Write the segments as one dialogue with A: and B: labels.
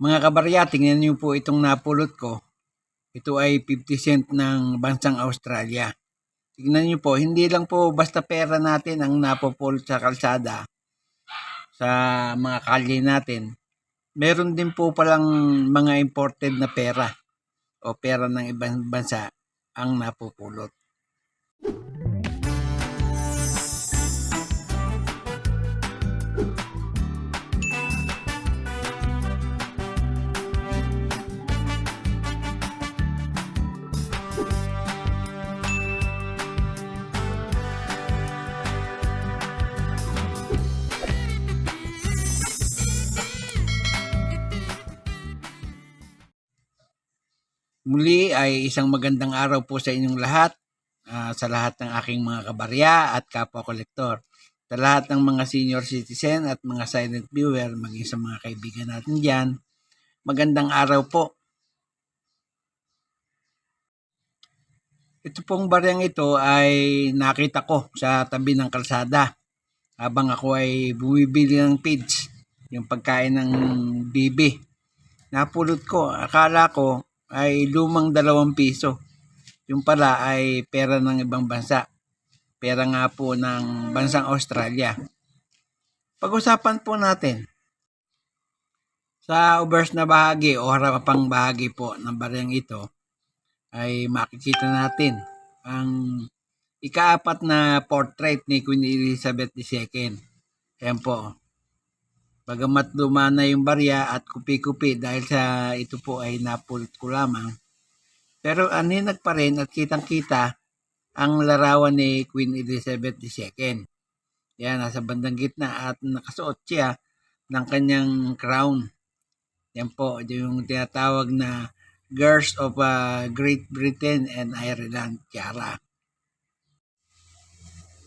A: Mga kabarya, tingnan niyo po itong napulot ko. Ito ay 50 cent ng bansang Australia. Tingnan niyo po, hindi lang po basta pera natin ang napupulot sa kalsada sa mga kalye natin. Meron din po palang mga imported na pera o pera ng ibang bansa ang napupulot. Muli ay isang magandang araw po sa inyong lahat, ah, sa lahat ng aking mga kabarya at kapwa kolektor. Sa lahat ng mga senior citizen at mga silent viewer, maging sa mga kaibigan natin dyan, magandang araw po. Ito pong baryang ito ay nakita ko sa tabi ng kalsada habang ako ay bumibili ng feeds, yung pagkain ng bibi. Napulot ko, akala ko ay lumang dalawang piso. Yung pala ay pera ng ibang bansa. Pera nga po ng bansang Australia. Pag-usapan po natin. Sa obverse na bahagi o harapang bahagi po ng baryang ito ay makikita natin ang ikaapat na portrait ni Queen Elizabeth II. Ayan po. Bagamat luma na yung barya at kupi-kupi dahil sa ito po ay napulot ko lamang. Pero aninag pa rin at kitang-kita ang larawan ni Queen Elizabeth II. Yan, nasa bandang gitna at nakasuot siya ng kanyang crown. Yan po, yung tinatawag na Girls of uh, Great Britain and Ireland, Tiara.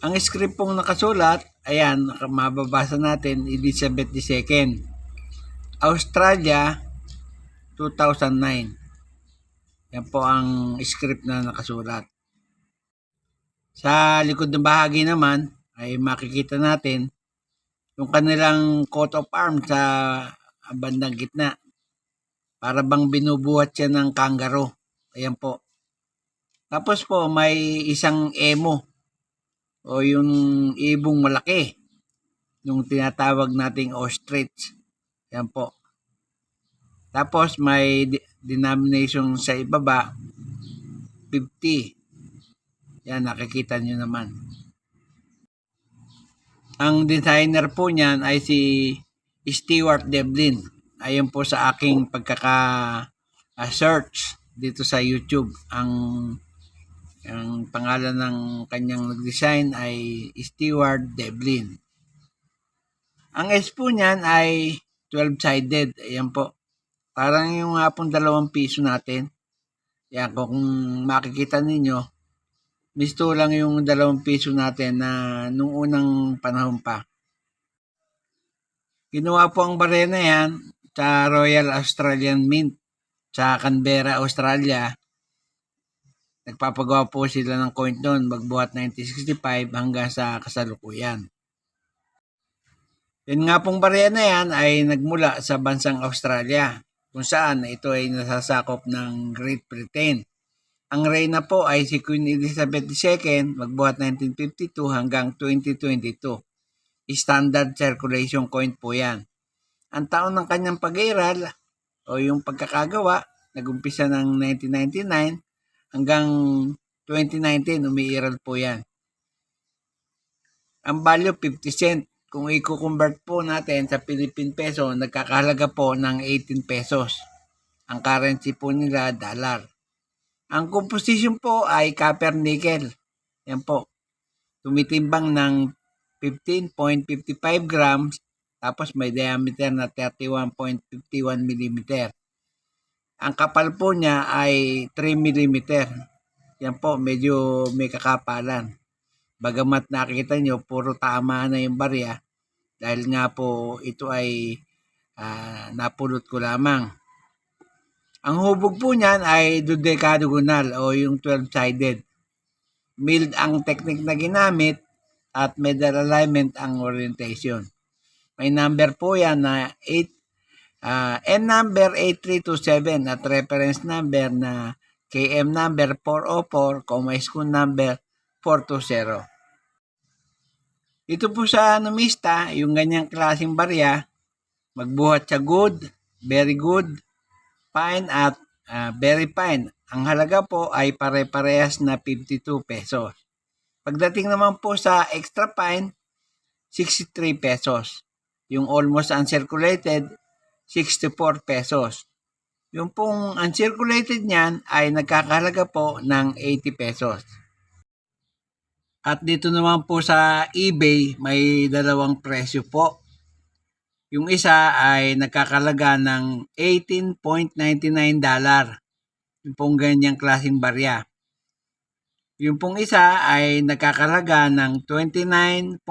A: Ang script pong nakasulat, ayan, mababasa natin, Elizabeth II. Australia, 2009. Yan po ang script na nakasulat. Sa likod ng bahagi naman, ay makikita natin yung kanilang coat of arms sa bandang gitna. Para bang binubuhat siya ng kangaroo. Ayan po. Tapos po, may isang emo o yung ibong malaki. Yung tinatawag nating ostrich. Yan po. Tapos may denomination sa ibaba, 50. Yan, nakikita nyo naman. Ang designer po niyan ay si Stewart Devlin. Ayon po sa aking pagkaka-search dito sa YouTube. Ang ang pangalan ng kanyang nag-design ay Stewart Devlin. Ang S po niyan ay 12-sided. Ayan po. Parang yung nga pong dalawang piso natin. Yan, kung makikita ninyo, misto lang yung dalawang piso natin na nung unang panahon pa. Ginawa po ang barena yan sa Royal Australian Mint sa Canberra, Australia. Nagpapagawa po sila ng coin doon magbuhat 1965 hanggang sa kasalukuyan. Yan nga pong barya na yan ay nagmula sa bansang Australia kung saan ito ay nasasakop ng Great Britain. Ang reyna po ay si Queen Elizabeth II magbuhat 1952 hanggang 2022. Standard circulation coin po yan. Ang taon ng kanyang pag-iral o yung pagkakagawa, nagumpisa ng 1999 hanggang 2019, umiiral po yan. Ang value, 50 cent. Kung i-convert po natin sa Philippine peso, nagkakahalaga po ng 18 pesos. Ang currency po nila, dollar. Ang composition po ay copper nickel. Yan po. Tumitimbang ng 15.55 grams tapos may diameter na 31.51 mm. Ang kapal po niya ay 3 mm. Yan po, medyo may kakapalan. Bagamat nakita nyo, puro tama na yung barya. Dahil nga po, ito ay uh, napulot ko lamang. Ang hubog po niyan ay dodecagonal o yung 12-sided. Mild ang technique na ginamit at middle alignment ang orientation. May number po yan na 8 ah, N number 8327 at reference number na KM number 404, comma school number 420. Ito po sa numista, yung ganyang klaseng barya, magbuhat sa good, very good, fine at ah, very fine. Ang halaga po ay pare-parehas na 52 pesos. Pagdating naman po sa extra fine, 63 pesos. Yung almost uncirculated, 64 pesos. Yung pong uncirculated niyan ay nagkakahalaga po ng 80 pesos. At dito naman po sa eBay, may dalawang presyo po. Yung isa ay nagkakalaga ng $18.99 dollar. Yung pong ganyang klaseng barya. Yung pong isa ay nagkakalaga ng 29.99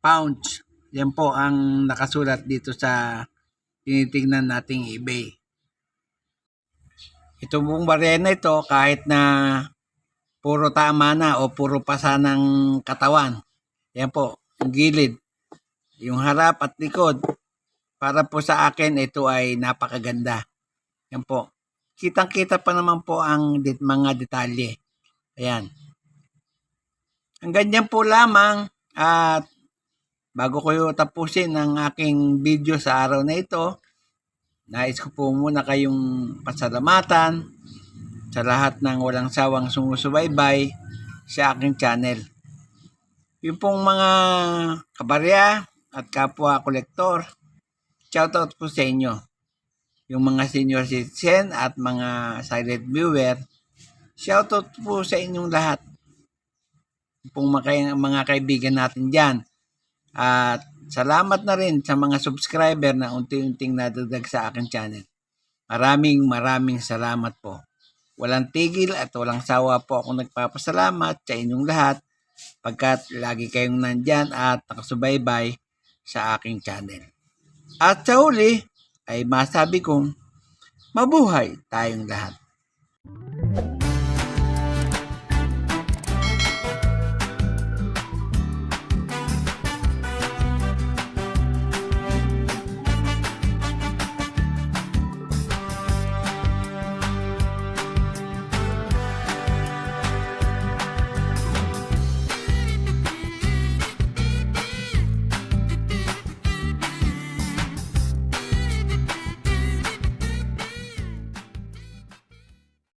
A: pounds. Yan po ang nakasulat dito sa tinitingnan nating eBay. Ito pong barya na ito kahit na puro tama na o puro pasa ng katawan. Yan po, yung gilid, yung harap at likod. Para po sa akin, ito ay napakaganda. Yan po. Kitang-kita pa naman po ang dit mga detalye. Ayan. Ang ganyan po lamang at bago ko tapusin ang aking video sa araw na ito, nais ko po muna kayong pasalamatan sa lahat ng walang sawang sumusubaybay sa aking channel. Yung pong mga kabarya at kapwa kolektor, shoutout po sa inyo. Yung mga senior citizen at mga silent viewer, shoutout po sa inyong lahat. Yung pong mga, kaibigan natin dyan. At salamat na rin sa mga subscriber na unti-unting nadagdag sa aking channel. Maraming maraming salamat po. Walang tigil at walang sawa po ako nagpapasalamat sa inyong lahat pagkat lagi kayong nandyan at nakasubaybay sa aking channel. At sa huli ay masabi kong mabuhay tayong lahat.